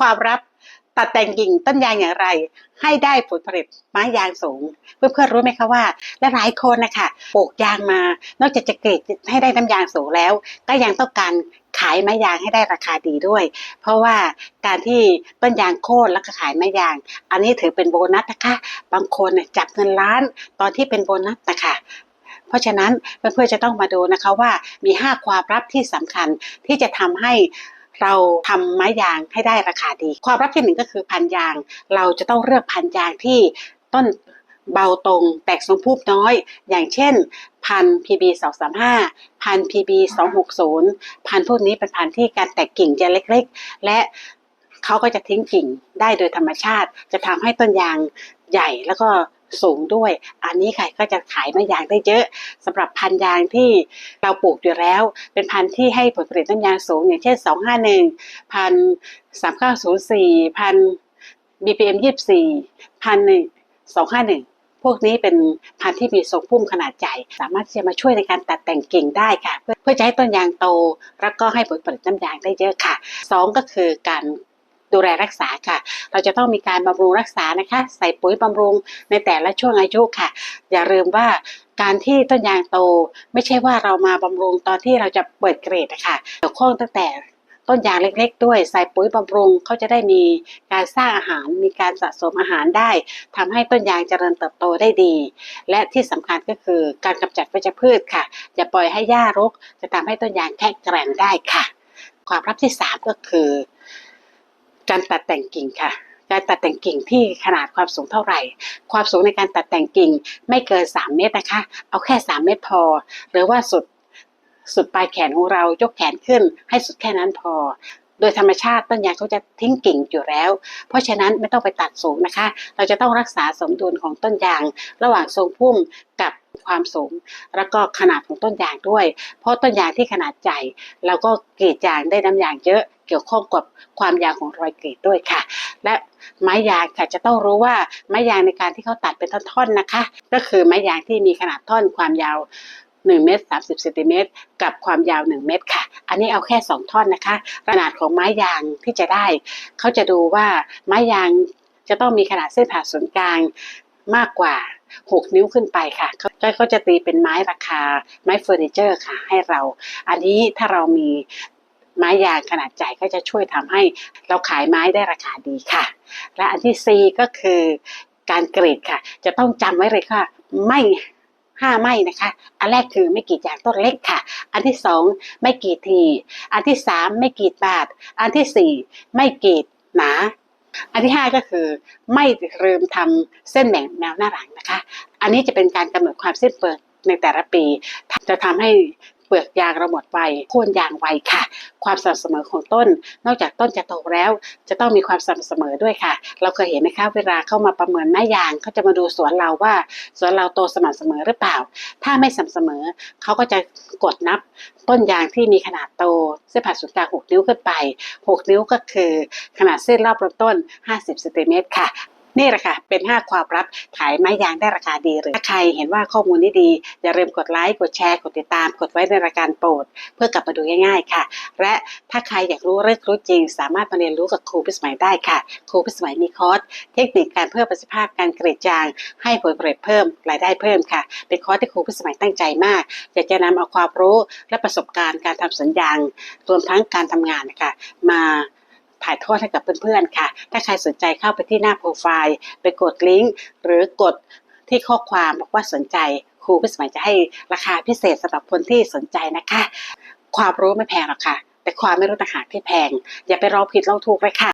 ความลับตัดแต่งกิ่งต้นยางอย่างไร ให้ได้ผลผลิตไม้ยางสูง เพื่อนๆรู้ไหมคะว่าและหลายคนนะคะปลูกยางมา นอกจากจะเกรดให้ได้น้ำยางสูงแล้ว ก็ยังต้องการขายไม้ยางให้ได้ราคาดีด้วย เพราะว่าการที่ต้นยางโค่นแล้วก็ขายไม้ยาง อันนี้ถือเป็นโบนัสนะคะ บางคนเนี่ยจับเงินล้านตอนที่เป็นโบนัสนะคะเพราะฉะนั้นเพื่อนๆจะต้องมาดูนะคะว่ามี 5 ความลับที่สำคัญที่จะทำให้ เราทำไม้ยางให้ได้ราคาดี ความลับที่หนึ่งก็คือพันยาง เราจะต้องเลือกพันยางที่ต้นเบาตรงแตกสมพูบน้อย อย่างเช่นพัน PB 235พัน PB 260พันพวกนี้เป็นพันที่การแตกกิ่งจะเล็กๆ และ เขาก็จะทิ้งกิ่งได้โดยธรรมชาติ จะทำให้ต้นยางใหญ่แล้วก็สูงด้วย อันนี้ค่ะก็จะขายม้ยางได้เยอะสำหรับพันธุ์ยางที่เราปลูกอยู่แล้ว เป็นพันธุ์ที่ให้ผลผลิตต้นยางสูง อย่างเช่น 251พัน3904พัน BPM 24พัน251พวกนี้เป็นพันธุ์ที่มีทรงพุ่มขนาดใหญ่ สามารถที่จะมาช่วยในการตัดแต่งกิ่งได้ค่ะ เพื่อเพื่อจะให้ต้นยางโต แล้วก็ให้ผลผลิตน้ำยางได้เยอะค่ะสองก็คือการ ดูแลรักษาค่ะ เราจะต้องมีการบำรุงรักษานะคะ ใส่ปุ๋ยบำรุงในแต่ละช่วงอายุค่ะ อย่าลืมว่าการที่ต้นยางโต ไม่ใช่ว่าเรามาบำรุงตอนที่เราจะเปิดเกรดนะคะเกี่ยวข้องตั้งแต่ต้นยางเล็กๆ ด้วยใส่ปุ๋ยบำรุงเขาจะได้มีการสร้างอาหารมีการสะสมอาหารได้ทำให้ต้นยางเจริญเติบโตได้ดี และที่สำคัญก็คือการกำจัดวัชพืชค่ะ อย่าปล่อยให้หญ้ารก จะทำให้ต้นยางแข็งแกร่งได้ค่ะ ความลับที่สามก็คือ การตัดแต่งกิ่งค่ะ การตัดแต่งกิ่งที่ขนาดความสูงเท่าไหร่ ความสูงในการตัดแต่งกิ่งไม่เกิน 3 เมตรนะคะ เอาแค่ 3 เมตรพอ หรือว่าสุดสุดปลายแขนของเรายกแขนขึ้น ให้สุดแค่นั้นพอ โดยธรรมชาติต้นยางเขาจะทิ้งกิ่งอยู่แล้ว เพราะฉะนั้นไม่ต้องไปตัดสูงนะคะ เราจะต้องรักษาสมดุลของต้นยาง ระหว่างทรงพุ่มกับ ความสูง แล้วก็ขนาดของต้นยางด้วย เพราะต้นยางที่ขนาดใหญ่เราก็กรีดยางได้น้ำยางเยอะเกี่ยวข้องกับความยาวของรอยกรีดด้วยค่ะ และไม้ยางค่ะจะต้องรู้ว่าไม้ยางในการที่เขาตัดเป็นท่อนๆนะคะ ก็คือไม้ยางที่มีขนาดท่อนความยาว1เมตร30เซนติเมตรกับความยาว 1 เมตรค่ะ อันนี้เอาแค่ 2 ท่อนนะคะ ขนาดของไม้ยางที่จะได้ เขาจะดูว่าไม้ยางจะต้องมีขนาดเส้นผ่าศูนย์กลาง มากกว่า 6 นิ้วขึ้นไปค่ะเขาก็จะตีเป็นไม้ราคาไม้เฟอร์นิเจอร์ค่ะให้เรา อันนี้ถ้าเรามีไม้ยางขนาดใหญ่ก็จะช่วยทำให้เราขายไม้ได้ราคาดีค่ะ และอันที่4ก็คือการกรีดค่ะ จะต้องจำไว้เลยค่ะ ไม่ห้าไม่นะคะ อันแรกคือไม่กรีดยางต้นเล็กค่ะ อันที่สองไม่กรีดที อันที่สามไม่กรีดบาดอันที่สี่ไม่กรีดหนา อันที่ห้าก็คือไม่ลืมทำเส้นแบ่งแนวหน้าหลังนะคะ อันนี้จะเป็นการกำหนดความสิ้นเปลืองในแต่ละปี จะทำให้ เปลือกยางเราหมดไวโค่นยางไวค่ะ ความสม่ำเสมอของต้น นอกจากต้นจะโตแล้ว จะต้องมีความสม่ำเสมอด้วยค่ะ เราเคยเห็นนะคะเวลาเข้ามาประเมินแม่ยางเขาจะมาดูสวนเราว่า สวนเราโตสม่ำเสมอหรือเปล่า ถ้าไม่สม่ำเสมอเขาก็จะกดนับต้นยางที่มีขนาดโตเส้นผ่าศูนย์กลาง6นิ้วขึ้นไป 6 นิ้วก็คือขนาดเส้นรอบลำต้น 50เซนติเมตรค่ะ นี่แหละค่ะ เป็น 5 ความลับขายไม้ยางได้ราคาดีหรือถ้าใครเห็นว่าข้อมูลนี้ดี อย่าลืมกดไลค์กดแชร์กดติดตาม กดไว้ในรายการโปรด เพื่อกลับมาดูง่ายๆค่ะ และถ้าใครอยากรู้เรื่องรู้จริง สามารถมาเรียนรู้กับครูพิสมัยได้ค่ะครูพิสมัยมีคอร์สเทคนิคการเพิ่มประสิทธิภาพการกรีดยาง ให้ผลผลิตเพิ่มรายได้เพิ่มค่ะ เป็นคอร์สที่ครูพิสมัยตั้งใจมาก อยากจะนำเอาความรู้และประสบการณ์การทำสวนยางรวมทั้งการทำงานนะคะมา ถ่ายทอดให้กับเพื่อนๆค่ะ ถ้าใครสนใจเข้าไปที่หน้าโปรไฟล์ ไปกดลิงก์หรือกดที่ข้อความบอกว่าสนใจครูพิสมัยจะให้ราคาพิเศษสำหรับคนที่สนใจนะคะ ความรู้ไม่แพงหรอกค่ะ แต่ความไม่รู้ต่างหากที่แพง อย่าไปรอผิดรอถูกเลยค่ะ